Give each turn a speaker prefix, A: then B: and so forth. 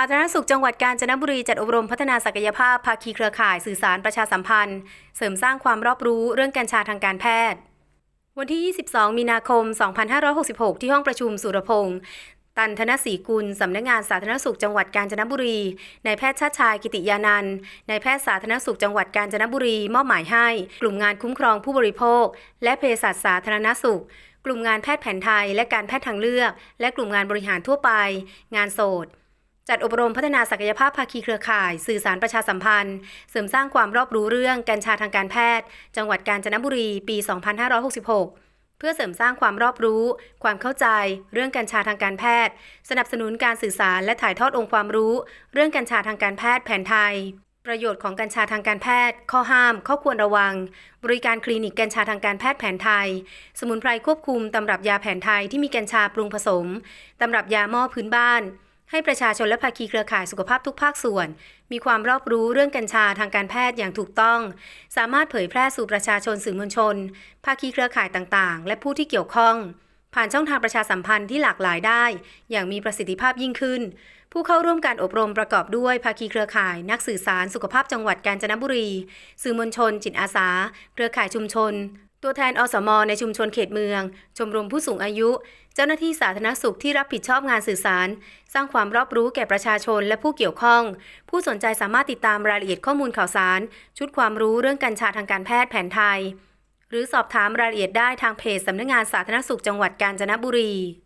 A: าธารณสุขจังหวัดกาญจนบุรีจัดอบรมพัฒนาศักยภาพภาคีเครือข่ายสื่อสารประชาสัมพันธ์ เสริมสร้างความรอบรู้เรื่องกัญชาทางการแพทย์ วันที่ 22 มีนาคม 2566 ที่ห้องประชุมสุรพงษ์ตันธนศรีกุล สำนักงานสาธารณสุขจังหวัดกาญจนบุรี นายแพทย์ชาติชายกิติยานันท์นายแพทย์สาธารณสุขจังหวัดกาญจนบุรี มอบหมายให้ กลุ่มงานคุ้มครองผู้บริโภค และเภสัชสาธารณสุข กลุ่มงานแพทย์แผนไทย และการแพทย์ทางเลือก และกลุ่มงานบริหารทั่วไป งานโสด จัดอบรมพัฒนาศักยภาพภาคีเครือข่าย สื่อสารประชาสัมพันธ์ เสริมสร้างความรอบรู้เรื่องกัญชาทางการแพทย์ จังหวัดกาญจนบุรี ปี 2566 เพื่อเสริมสร้างความรอบรู้ ความเข้าใจ เรื่องกัญชาทางการแพทย์ สนับสนุนการสื่อสารและถ่ายทอดองค์ความรู้ เรื่องกัญชาทางการแพทย์แผนไทย ประโยชน์ของกัญชาทางการแพทย์ ข้อห้าม ข้อควรระวัง บริการคลินิกกัญชาทางการแพทย์แผนไทย สมุนไพรควบคุมตำรับยาแผนไทยที่มีกัญชาปรุงผสมตำรับยาหม้อพื้นบ้าน ให้ประชาชนและภาคีเครือข่ายสุขภาพทุกภาคส่วน มีความรอบรู้เรื่องกัญชาทางการแพทย์อย่างถูกต้อง สามารถเผยแพร่สู่ประชาชนสื่อมวลชน ภาคีเครือข่ายต่างๆ และผู้ที่เกี่ยวข้อง ผ่านช่องทางประชาสัมพันธ์ที่หลากหลายได้ อย่างมีประสิทธิภาพยิ่งขึ้น ผู้เข้าร่วมการอบรมประกอบด้วยภาคีเครือข่าย นักสื่อสารสุขภาพจังหวัดกาญจนบุรี สื่อมวลชน จิตอาสา เครือข่ายชุมชน ตัวแทนอสมในชุมชนเขตเมือง ชมรมผู้สูงอายุ เจ้าหน้าที่สาธารณสุขที่รับผิดชอบงานสื่อสาร สร้างความรอบรู้แก่ประชาชนและผู้เกี่ยวข้อง ผู้สนใจสามารถติดตามรายละเอียดข้อมูลข่าวสาร ชุดความรู้เรื่องกัญชาทางการแพทย์แผนไทย หรือสอบถามรายละเอียดได้ทางเพจสำนักงานสาธารณสุขจังหวัดกาญจนบุรี